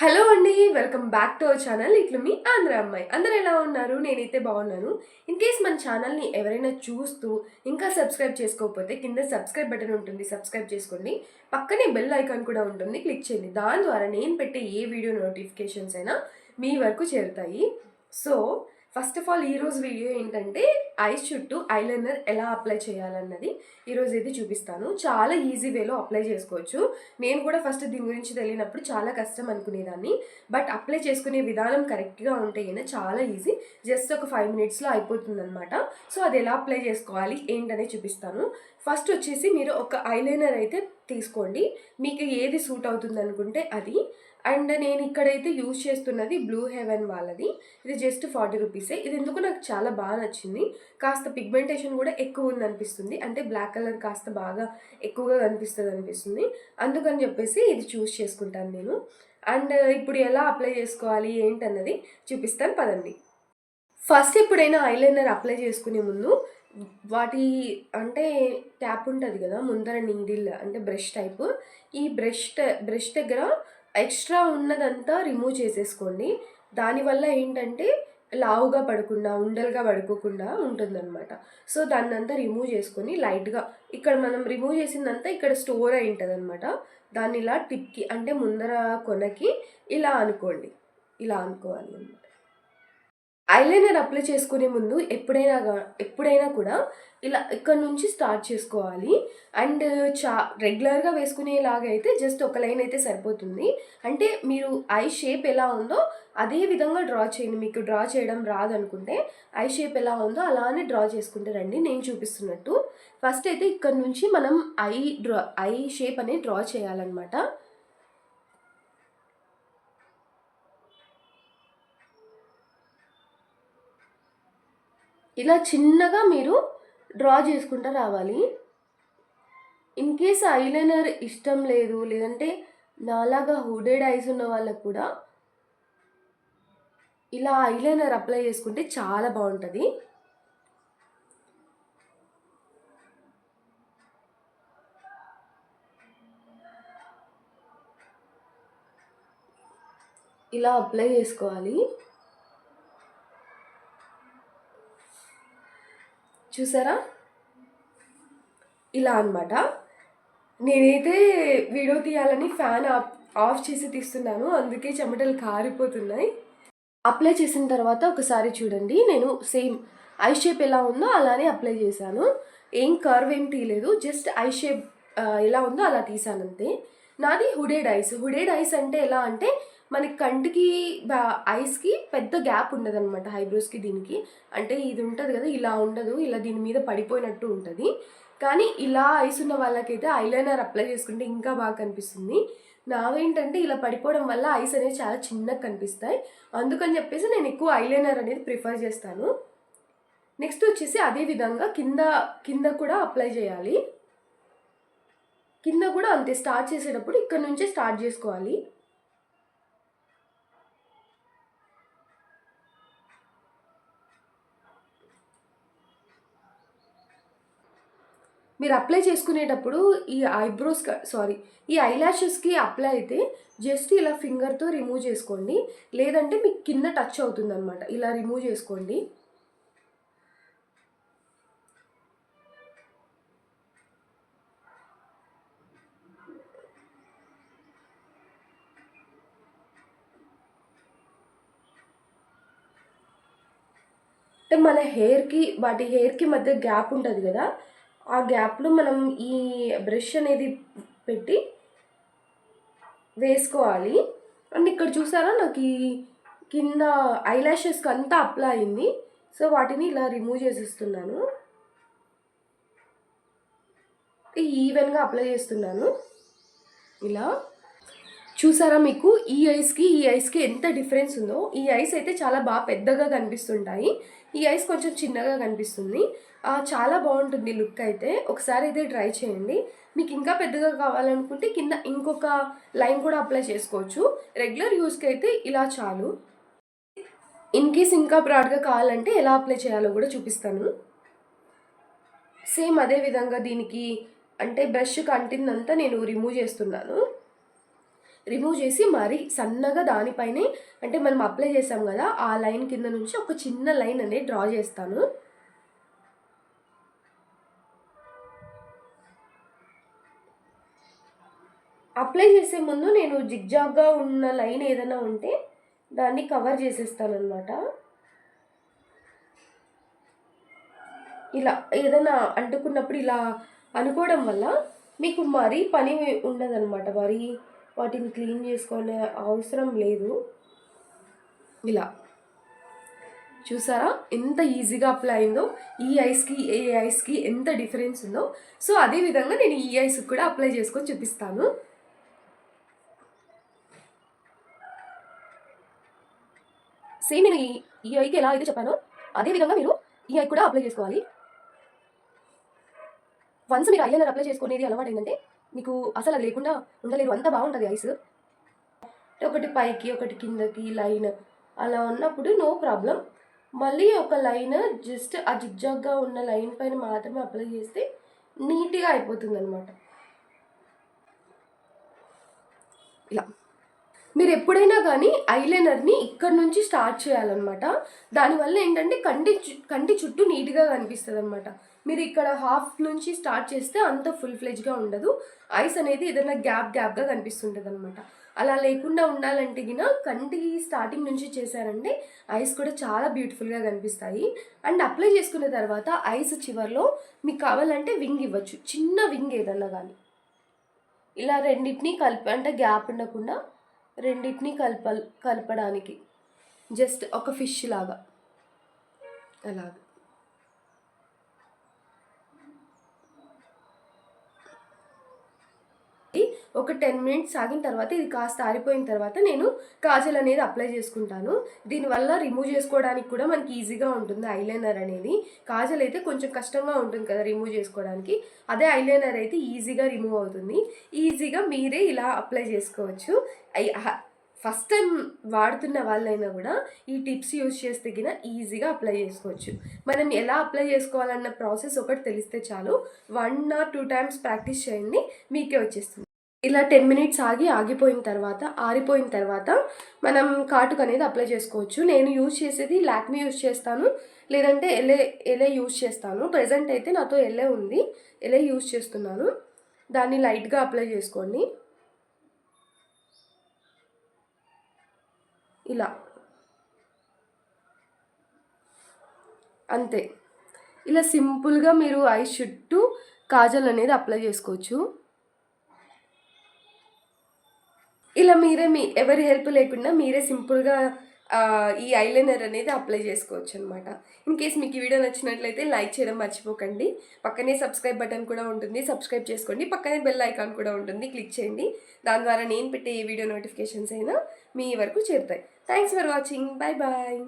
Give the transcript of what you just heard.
Hello అండి welcome back to our channel. ఇట్లు మీ ఆంధ్ర అమ్మాయి. అందరు ఎలా ఉన్నారు? నేనైతే బాగున్నాను. ఇన్ కేస్ మన ఛానల్ని ఎవరైనా చూస్తూ ఇంకా సబ్స్క్రైబ్ చేసుకోకపోతే కింద సబ్స్క్రైబ్ బటన్ ఉంటుంది. సబ్స్క్రైబ్ చేసుకోండి. పక్కనే బెల్ ఐకాన్ కూడా ఉంటుంది. క్లిక్ చేయండి. దాని ద్వారా నేను పెట్టే ఏ వీడియో నోటిఫికేషన్స్ అయినా మీ వరకు చేరుతాయి. సో ఫస్ట్ ఆఫ్ ఆల్ ఈరోజు వీడియో ఏంటంటే ఐస్ చుట్టూ ఐలైనర్ ఎలా అప్లై చేయాలన్నది ఈరోజు అయితే చూపిస్తాను. చాలా ఈజీ వేలో అప్లై చేసుకోవచ్చు. నేను కూడా ఫస్ట్ దీని గురించి తెలియనప్పుడు చాలా కష్టం అనుకునేదాన్ని. బట్ అప్లై చేసుకునే విధానం కరెక్ట్గా ఉంటే అయినా చాలా ఈజీ జస్ట్ ఒక ఫైవ్ మినిట్స్లో అయిపోతుంది అనమాట సో అది ఎలా అప్లై చేసుకోవాలి ఏంటనే చూపిస్తాను. ఫస్ట్ వచ్చేసి మీరు ఒక ఐలైనర్ అయితే తీసుకోండి. మీకు ఏది సూట్ అవుతుంది అనుకుంటే అది. అండ్ నేను ఇక్కడైతే యూజ్ చేస్తున్నది బ్లూ హెవెన్ వాళ్ళది. ఇది జస్ట్ ఫార్టీ రూపీసే ఇది ఎందుకు నాకు చాలా బాగా నచ్చింది. కాస్త పిగ్మెంటేషన్ కూడా ఎక్కువ ఉంది అనిపిస్తుంది అంటే బ్లాక్ కలర్ కాస్త బాగా ఎక్కువగా కనిపిస్తుంది అనిపిస్తుంది. అందుకని చెప్పేసి ఇది చూస్ చేసుకుంటాను నేను. అండ్ ఇప్పుడు ఎలా అప్లై చేసుకోవాలి ఏంటన్నది చూపిస్తాను. పదండి. ఫస్ట్ ఎప్పుడైనా ఐలైనర్ అప్లై చేసుకునే ముందు వాటి అంటే ట్యాప్ ఉంటుంది కదా ముందర నీడిల్ అంటే బ్రష్ టైప్ ఈ బ్రష్ బ్రష్ దగ్గర ఎక్స్ట్రా ఉన్నదంతా రిమూవ్ చేసేసుకోండి. దానివల్ల ఏంటంటే లావుగా పడకుండా ఉండలుగా పడుకోకుండా ఉంటుందన్నమాట. సో దాన్ని అంతా రిమూవ్ చేసుకొని లైట్గా ఇక్కడ మనం రిమూవ్ చేసిందంతా ఇక్కడ స్టోర్ అయి ఉంటుంది అనమాట దాన్ని ఇలా టిప్కి అంటే ముందర కొనకి ఇలా అనుకోండి. ఇలా అనుకోవాలి అనమాట ఐలైనర్ అప్లై చేసుకునే ముందు ఎప్పుడైనా ఎప్పుడైనా కూడా ఇలా ఇక్కడ నుంచి స్టార్ట్ చేసుకోవాలి. అండ్ చా రెగ్యులర్గా వేసుకునేలాగా అయితే జస్ట్ ఒక లైన్ అయితే సరిపోతుంది. అంటే మీరు ఐ షేప్ ఎలా ఉందో అదే విధంగా డ్రా చేయండి. మీకు డ్రా చేయడం రాదనుకుంటే ఐ షేప్ ఎలా ఉందో అలానే డ్రా చేసుకుంటే రండి. నేను చూపిస్తున్నట్టు. ఫస్ట్ అయితే ఇక్కడ నుంచి మనం ఐ డ్రా ఐ షేప్ అనేది డ్రా చేయాలన్నమాట. ఇలా చిన్నగా మీరు డ్రా చేసుకుంటూ రావాలి. ఇన్ కేస్ ఐలైనర్ ఇష్టం లేదు లేదంటే నాలాగా హుడెడ్ ఐస్ ఉన్న వాళ్ళకు కూడా ఇలా ఐలైనర్ అప్లై చేసుకుంటే చాలా బాగుంటుంది. ఇలా అప్లై చేసుకోవాలి. చూసారా? ఇలా అన్నమాట. నేనైతే వీడియో తీయాలని ఫ్యాన్ ఆఫ్ ఆఫ్ చేసి తీస్తున్నాను. అందుకే చెమటలు కారిపోతున్నాయి. అప్లై చేసిన తర్వాత ఒకసారి చూడండి. నేను సేమ్ ఐ షేప్ ఎలా ఉందో అలానే అప్లై చేశాను. ఏం కర్వ్ ఏం తీయలేదు. జస్ట్ ఐ షేప్ ఎలా ఉందో అలా తీసాను అంతే. నాది హుడెడ్ ఐస్. హుడెడ్ ఐస్ అంటే ఎలా అంటే మనకి కంటికి ఐస్కి పెద్ద గ్యాప్ ఉండదు అనమాట హైబ్రోస్కి దీనికి. అంటే ఇది ఉంటుంది కదా ఇలా ఉండదు ఇలా దీని మీద పడిపోయినట్టు ఉంటుంది. కానీ ఇలా ఐస్ ఉన్న వాళ్ళకైతే ఐలైనర్ అప్లై చేసుకుంటే ఇంకా బాగా కనిపిస్తుంది. నావేంటంటే ఇలా పడిపోవడం వల్ల ఐస్ అనేవి చాలా చిన్నగా కనిపిస్తాయి. అందుకని చెప్పేసి నేను ఎక్కువ ఐలైనర్ అనేది ప్రిఫర్ చేస్తాను. నెక్స్ట్ వచ్చేసి అదే విధంగా కింద కింద కూడా అప్లై చేయాలి. కింద కూడా అంతే స్టార్ట్ చేసేటప్పుడు ఇక్కడ నుంచే స్టార్ట్ చేసుకోవాలి. మీరు అప్లై చేసుకునేటప్పుడు ఈ ఐబ్రోస్ సారీ ఈ ఐలాషెస్కి అప్లై అయితే జస్ట్ ఇలా ఫింగర్తో రిమూవ్ చేసుకోండి. లేదంటే మీకు కింద టచ్ అవుతుంది అనమాట ఇలా రిమూవ్ చేసుకోండి. అంటే మన హెయిర్కి వాటి హెయిర్కి మధ్య గ్యాప్ ఉంటుంది కదా. ఆ గ్యాప్లో మనం ఈ బ్రష్ అనేది పెట్టి వేసుకోవాలి. అండ్ ఇక్కడ చూసారా నాకు ఈ కింద ఐలాషెస్కి అంతా అప్లై అయింది. సో వాటిని ఇలా రిమూవ్ చేసేస్తున్నాను. ఈవెన్గా అప్లై చేస్తున్నాను. ఇలా. చూసారా మీకు? ఈ ఐస్కి ఈ ఐస్కి ఎంత డిఫరెన్స్ ఉందో? ఈ ఐస్ అయితే చాలా బాగా పెద్దగా కనిపిస్తుంటాయి. ఈ ఐస్ కొంచెం చిన్నగా కనిపిస్తుంది. చాలా బాగుంటుంది లుక్ అయితే. ఒకసారి అయితే ట్రై చేయండి. మీకు ఇంకా పెద్దగా కావాలనుకుంటే కింద ఇంకొక లైన్ కూడా అప్లై చేసుకోవచ్చు. రెగ్యులర్ యూస్కి అయితే ఇలా చాలు. ఇన్ కేస్ ఇంకా బ్రాడ్గా కావాలంటే ఎలా అప్లై చేయాలో కూడా చూపిస్తాను. సేమ్ అదే విధంగా దీనికి అంటే బ్రష్ కంటిందంతా నేను రిమూవ్ చేస్తున్నాను. రిమూవ్ చేసి మరీ సన్నగా దానిపైనే అంటే మనం అప్లై చేసాం కదా ఆ లైన్ కింద నుంచి ఒక చిన్న లైన్ అనేది డ్రా చేస్తాను. అప్లై చేసే ముందు నేను జిగ్జాగ్గా ఉన్న లైన్ ఏదైనా ఉంటే దాన్ని కవర్ చేసేస్తాను అనమాట ఇలా ఏదైనా అంటుకున్నప్పుడు ఇలా అనుకోవడం వల్ల మీకు మరీ పని ఉండదన్నమాట. మరీ వాటిని క్లీన్ చేసుకునే అవసరం లేదు. ఇలా. చూసారా? ఎంత ఈజీగా అప్లై అయిందో? ఈ ఐస్కి ఏ ఐస్కి ఎంత డిఫరెన్స్ ఉందో? సో అదే విధంగా నేను ఈ ఐస్కి కూడా అప్లై చేసుకొని చూపిస్తాను. సేమ్ నేను ఈ ఐకి ఎలా అయితే చెప్పానో అదే విధంగా మీరు ఈ ఐ కూడా అప్లై చేసుకోవాలి. వన్స్ మీరు ఐలైనర్ అప్లై చేసుకునేది అలవాటు ఏంటంటే మీకు అసలు అది లేకుండా ఉండలేరు. అంత బాగుంటుంది ఐస్. ఒకటి పైకి ఒకటి కిందకి లైన్ అలా ఉన్నప్పుడు నో ప్రాబ్లం. మళ్ళీ ఒక లైన్ జస్ట్ ఆ జిగ్జాగ్గా ఉన్న లైన్ పైన మాత్రమే అప్లై చేస్తే నీట్గా అయిపోతుంది అనమాట ఇలా. మీరు ఎప్పుడైనా కానీ ఐలైనర్ని ఇక్కడ నుంచి స్టార్ట్ చేయాలన్నమాట. దానివల్ల ఏంటంటే కంటి కంటి చుట్టూ నీట్గా కనిపిస్తుంది అనమాట మీరు ఇక్కడ హాఫ్ నుంచి స్టార్ట్ చేస్తే అంత ఫుల్ ఫ్లెజ్గా ఉండదు. ఐస్ అనేది ఏదైనా గ్యాప్ గ్యాప్గా కనిపిస్తుంటుంది అనమాట అలా లేకుండా ఉండాలంటే గిన కంటికి స్టార్టింగ్ నుంచి చేశారంటే ఐస్ కూడా చాలా బ్యూటిఫుల్గా కనిపిస్తాయి. అండ్ అప్లై చేసుకున్న తర్వాత ఐస్ చివర్లో మీకు కావాలంటే వింగ్ ఇవ్వచ్చు. చిన్న వింగ్ ఏదన్నా కానీ ఇలా రెండింటినీ కలిపి అంటే గ్యాప్ ఉండకుండా రెండింటినీ కలప కలపడానికి. జస్ట్ ఒక ఫిష్ లాగా. అలాగా. ఒక టెన్ మినిట్స్ ఆగిన తర్వాత ఇది కాస్త ఆరిపోయిన తర్వాత నేను కాజల్ అనేది అప్లై చేసుకుంటాను. దీనివల్ల రిమూవ్ చేసుకోవడానికి కూడా మనకి ఈజీగా ఉంటుంది ఐలైనర్ అనేది. కాజల్ అయితే కొంచెం కష్టంగా ఉంటుంది కదా రిమూవ్ చేసుకోవడానికి. అదే ఐలైనర్ అయితే ఈజీగా రిమూవ్ అవుతుంది. ఈజీగా మీరే ఇలా అప్లై చేసుకోవచ్చు. ఐ- హ- ఫస్ట్ టైం వాడుతున్న వాళ్ళైనా కూడా ఈ టిప్స్ యూజ్ చేస్తే గిన ఈజీగా అప్లై చేసుకోవచ్చు. మనం ఎలా అప్లై చేసుకోవాలన్న ప్రాసెస్ ఒకటి తెలిస్తే చాలు. One or two times practice చేయండి మీకే వచ్చేస్తుంది. ఇలా టెన్ మినిట్స్ ఆగి ఆగిపోయిన తర్వాత ఆరిపోయిన తర్వాత మనం కాటుక అనేది అప్లై చేసుకోవచ్చు. నేను యూజ్ చేసేది లాక్మీ యూజ్ చేస్తాను. లేదంటే ఎలే ఎలే యూజ్ చేస్తాను. ప్రజెంట్ అయితే నాతో ఎలే ఉంది. ఎలే యూజ్ చేస్తున్నాను. దాన్ని లైట్గా అప్లై చేసుకోండి. ఇలా. అంతే. ఇలా సింపుల్గా మీరు ఐ చుట్టూ కాజల్ అనేది అప్లై చేసుకోవచ్చు. ఇలా మీరే మీ ఎవరి హెల్ప్ లేకుండా మీరే సింపుల్గా ఈ ఐలైనర్ అనేది అప్లై చేసుకోవచ్చు అనమాట ఇన్ కేస్ మీకు ఈ వీడియో నచ్చినట్లయితే లైక్ చేయడం మర్చిపోకండి. పక్కనే సబ్స్క్రైబ్ బటన్ కూడా ఉంటుంది. సబ్స్క్రైబ్ చేసుకోండి. పక్కనే బెల్ ఐకాన్ కూడా ఉంటుంది. క్లిక్ చేయండి. దాని ద్వారా నేను పెట్టే ఏ వీడియో నోటిఫికేషన్స్ అయినా మీ వరకు చేరుతాయి. Thanks for watching bye bye